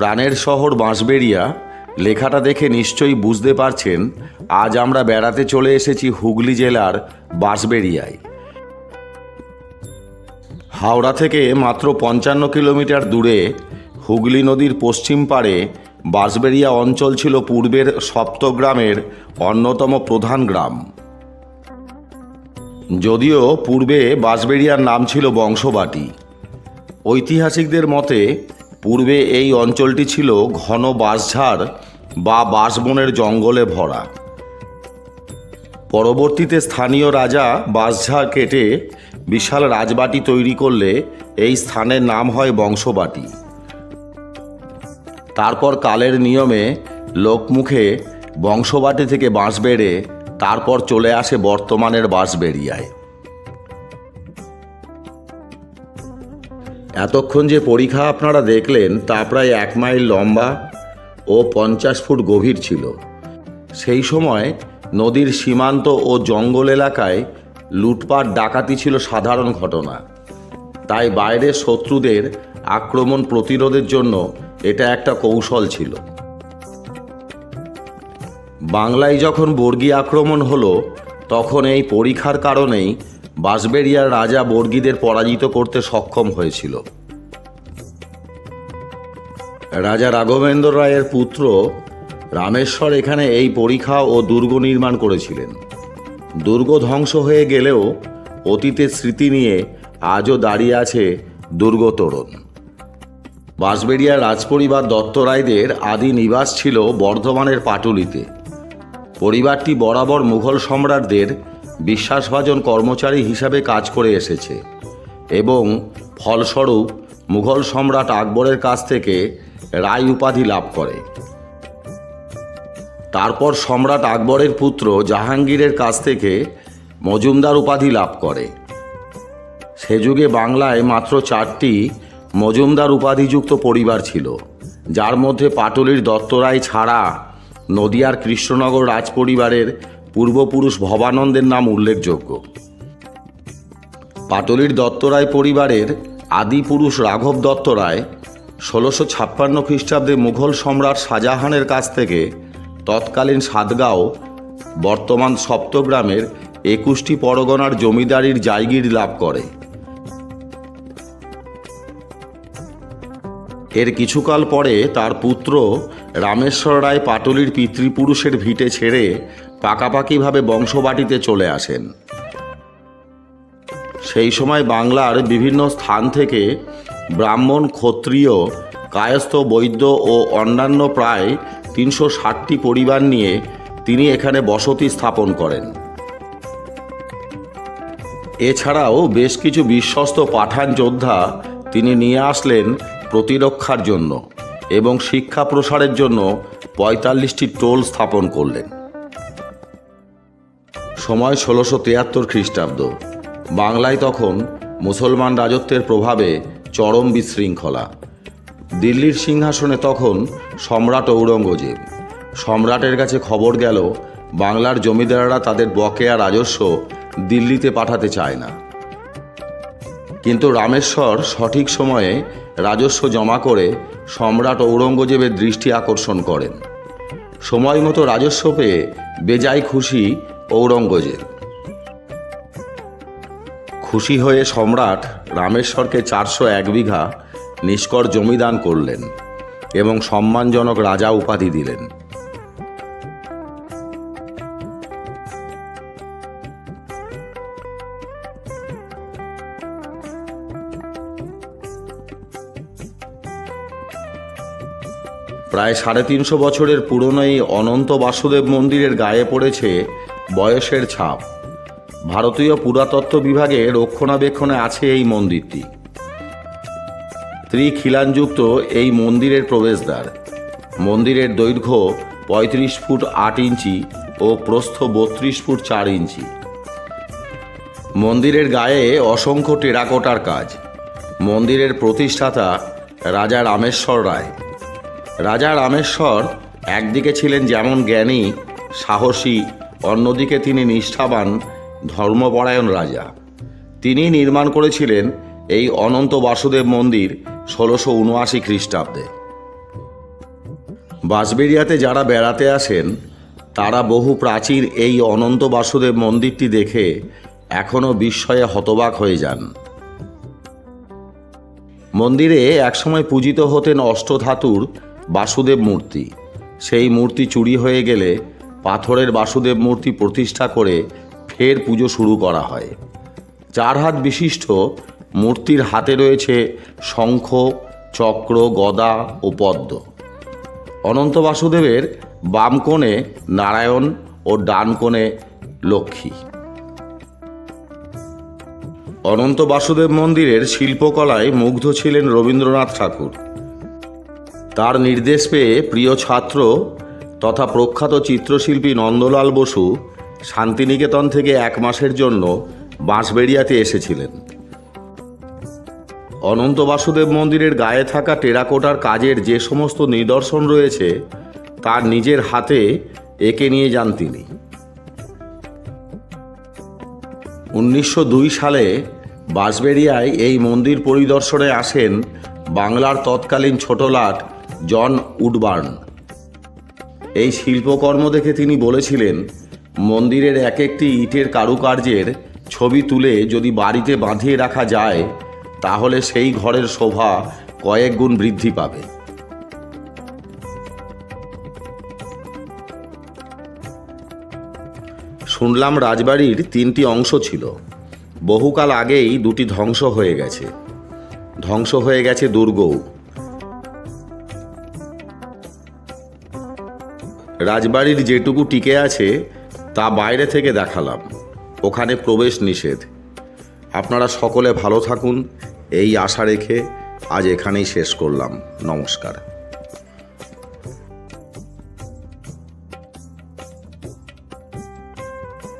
প্রাণের শহর বাঁশবেড়িয়া, লেখাটা দেখে নিশ্চয়ই বুঝতে পারছেন, আজ আমরা বেড়াতে চলে এসেছি হুগলি জেলার বাঁশবেড়িয়ায়। হাওড়া থেকে মাত্র পঞ্চান্ন কিলোমিটার দূরে হুগলি নদীর পশ্চিম পাড়ে বাঁশবেড়িয়া অঞ্চল ছিল পূর্বের সপ্তগ্রামের অন্যতম প্রধান গ্রাম। যদিও পূর্বে বাঁশবেড়িয়ার নাম ছিল বংশবাটি। ঐতিহাসিকদের মতে পূর্বে এই অঞ্চলটি ছিল ঘন বাঁশঝাড় বা বাঁশবনের জঙ্গলে ভরা। পরবর্তীতে স্থানীয় রাজা বাঁশঝাড় কেটে বিশাল রাজবাটি তৈরি করলে এই স্থানের নাম হয় বংশবাটি। তারপর কালের নিয়মে লোকমুখে বংশবাটি থেকে বাঁশ বেড়ে তারপর চলে আসে বর্তমানের বাঁশবেড়িয়ায়। এতক্ষণ যে পরীক্ষা আপনারা দেখলেন, তা প্রায় এক মাইল লম্বা ও পঞ্চাশ ফুট গভীর ছিল। সেই সময় নদীর সীমান্ত ও জঙ্গল এলাকায় লুটপাট ডাকাতি ছিল সাধারণ ঘটনা। তাই বাইরের শত্রুদের আক্রমণ প্রতিরোধের জন্য এটা একটা কৌশল ছিল। বাংলায় যখন বর্গী আক্রমণ হলো, তখন এই পরীক্ষার কারণেই বাঁশবেড়িয়ার রাজা বর্গীদের পরাজিত করতে সক্ষম হয়েছিল। রাজা রাঘবেন্দ্র রায়ের পুত্র রামেশ্বর এখানে এই পরীক্ষা ও দুর্গ নির্মাণ করেছিলেন। দুর্গ ধ্বংস হয়ে গেলেও অতীতের স্মৃতি নিয়ে আজও দাঁড়িয়ে আছে দুর্গ তোরণ। বাঁশবেড়িয়ার রাজপরিবার দত্ত রায়দের আদি নিবাস ছিল বর্ধমানের পাটুলিতে। পরিবারটি বরাবর মুঘল সম্রাটদের বিশ্বাসভাজন কর্মচারী হিসাবে কাজ করে এসেছে এবং ফলস্বরূপ মুঘল সম্রাট আকবরের কাছ থেকে রায় উপাধি লাভ করে। তারপর সম্রাট আকবরের পুত্র জাহাঙ্গীরের কাছ থেকে মজুমদার উপাধি লাভ করে। সে যুগে বাংলায় মাত্র চারটি মজুমদার উপাধিযুক্ত পরিবার ছিল, যার মধ্যে পাটুলির দত্তরায় ছাড়া নদিয়ার কৃষ্ণনগর রাজপরিবারের পূর্বপুরুষ ভবানন্দের নাম উল্লেখযোগ্য। পাটলির দত্তরায় পরিবারের আদি পুরুষ রাঘব দত্তরায় ষোলোশো ছাপ্পান্ন খ্রিস্টাব্দে মুঘল সম্রাট শাহজাহানের কাছ থেকে তৎকালীন সাতগাঁও বর্তমান সপ্তগ্রামের একুশটি পরগনার জমিদারির জায়গির লাভ করে। এর কিছুকাল পরে তার পুত্র রামেশ্বর রায় পাটলির পিতৃপুরুষের ভিটে ছেড়ে পাকাপাকিভাবে বংশবাটিতে চলে আসেন। সেই সময় বাংলার বিভিন্ন স্থান থেকে ব্রাহ্মণ, ক্ষত্রিয়, কায়স্থ, বৈদ্য ও অন্যান্য প্রায় তিনশো ষাটটি পরিবার নিয়ে তিনি এখানে বসতি স্থাপন করেন। এছাড়াও বেশ কিছু বিশ্বস্ত পাঠান যোদ্ধা তিনি নিয়ে আসলেন প্রতিরক্ষার জন্য এবং শিক্ষা প্রসারের জন্য পঁয়তাল্লিশটি টোল স্থাপন করলেন। সময় ষোলোশো তিয়াত্তর খ্রিস্টাব্দ। বাংলায় তখন মুসলমান রাজত্বের প্রভাবে চরম বিশৃঙ্খলা। দিল্লির সিংহাসনে তখন সম্রাট ঔরঙ্গজেব। সম্রাটের কাছে খবর গেল, বাংলার জমিদাররা তাদের বকেয়া রাজস্ব দিল্লিতে পাঠাতে চায় না। কিন্তু রামেশ্বর সঠিক সময়ে রাজস্ব জমা করে সম্রাট ঔরঙ্গজেবের দৃষ্টি আকর্ষণ করেন। সময় মতো রাজস্ব পেয়ে বেজায় খুশি ঔরঙ্গজেব। খুশি হয়ে সম্রাট রামেশ্বরকে চারশো এক বিঘা নিষ্কর জমিদান করলেন এবং সম্মানজনক রাজা উপাধি দিলেন। প্রায় সাড়ে তিনশো বছরের পুরনো এই অনন্ত বাসুদেব মন্দিরের গায়ে পড়েছে বয়সের ছাপ। ভারতীয় পুরাতত্ত্ব বিভাগে রক্ষণাবেক্ষণে আছে এই মন্দিরটি। ত্রিখিলানযুক্ত এই মন্দিরের প্রবেশদ্বার। মন্দিরের দৈর্ঘ্য পঁয়ত্রিশ ফুট আট ইঞ্চি ও প্রস্থ বত্রিশ ফুট চার ইঞ্চি। মন্দিরের গায়ে অসংখ্য টেরাকোটার কাজ। মন্দিরের প্রতিষ্ঠাতা রাজা রামেশ্বর রায়। রাজা রামেশ্বর একদিকে ছিলেন যেমন জ্ঞানী, সাহসী অন্যদিকে তিনি নিষ্ঠাবান ধর্মপরায়ণ রাজা। তিনি নির্মাণ করেছিলেন এই অনন্ত বাসুদেব মন্দির ষোলোশো উনআশি খ্রিস্টাব্দে। বাঁশবেড়িয়াতে যারা বেড়াতে আসেন, তারা বহু প্রাচীর এই অনন্ত বাসুদেব মন্দিরটি দেখে এখনও বিস্ময়ে হতবাক হয়ে যান। মন্দিরে একসময় পূজিত হতেন অষ্টধাতুর বাসুদেব মূর্তি। সেই মূর্তি চুরি হয়ে গেলে পাথরের বাসুদেব মূর্তি প্রতিষ্ঠা করে ফের পুজো শুরু করা হয়। চার হাত বিশিষ্ট মূর্তির হাতে রয়েছে শঙ্খ, চক্র, গদা ও পদ্ম। অনন্ত বাসুদেবের বাম কোণে নারায়ণ ও ডান কোণে লক্ষ্মী। অনন্ত বাসুদেব মন্দিরের শিল্পকলায় মুগ্ধ ছিলেন রবীন্দ্রনাথ ঠাকুর। তার নির্দেশ পেয়ে প্রিয় ছাত্র তথা প্রখ্যাত চিত্রশিল্পী নন্দলাল বসু শান্তিনিকেতন থেকে এক মাসের জন্য বাঁশবেড়িয়াতে এসেছিলেন। অনন্ত বাসুদেব মন্দিরের গায়ে থাকা টেরাকোটার কাজের যে সমস্ত নিদর্শন রয়েছে, তার নিজের হাতে একে নিয়ে যান তিনি। উনিশশো দুই সালে বাঁশবেড়িয়ায় এই মন্দির পরিদর্শনে আসেন বাংলার তৎকালীন ছোটলাট জন উডবার্ন। এই শিল্পকর্ম দেখে তিনি বলেছিলেন, মন্দিরের এক একটি ইটের কারুকার্যের ছবি তুলে যদি বাড়িতে বাঁধিয়ে রাখা যায়, তাহলে সেই ঘরের শোভা কয়েক গুণ বৃদ্ধি পাবে। শুনলাম রাজবাড়ির তিনটি অংশ ছিল। বহুকাল আগেই দুটি ধ্বংস হয়ে গেছে। ধ্বংস হয়ে গেছে দুর্গও। রাজবাড়ির যেটুকু টিকে আছে, তা বাইরে থেকে দেখালাম। ওখানে প্রবেশ নিষেধ। আপনারা সকলে ভালো থাকুন। এই আশা রেখে আজ এখানেই শেষ করলাম। নমস্কার।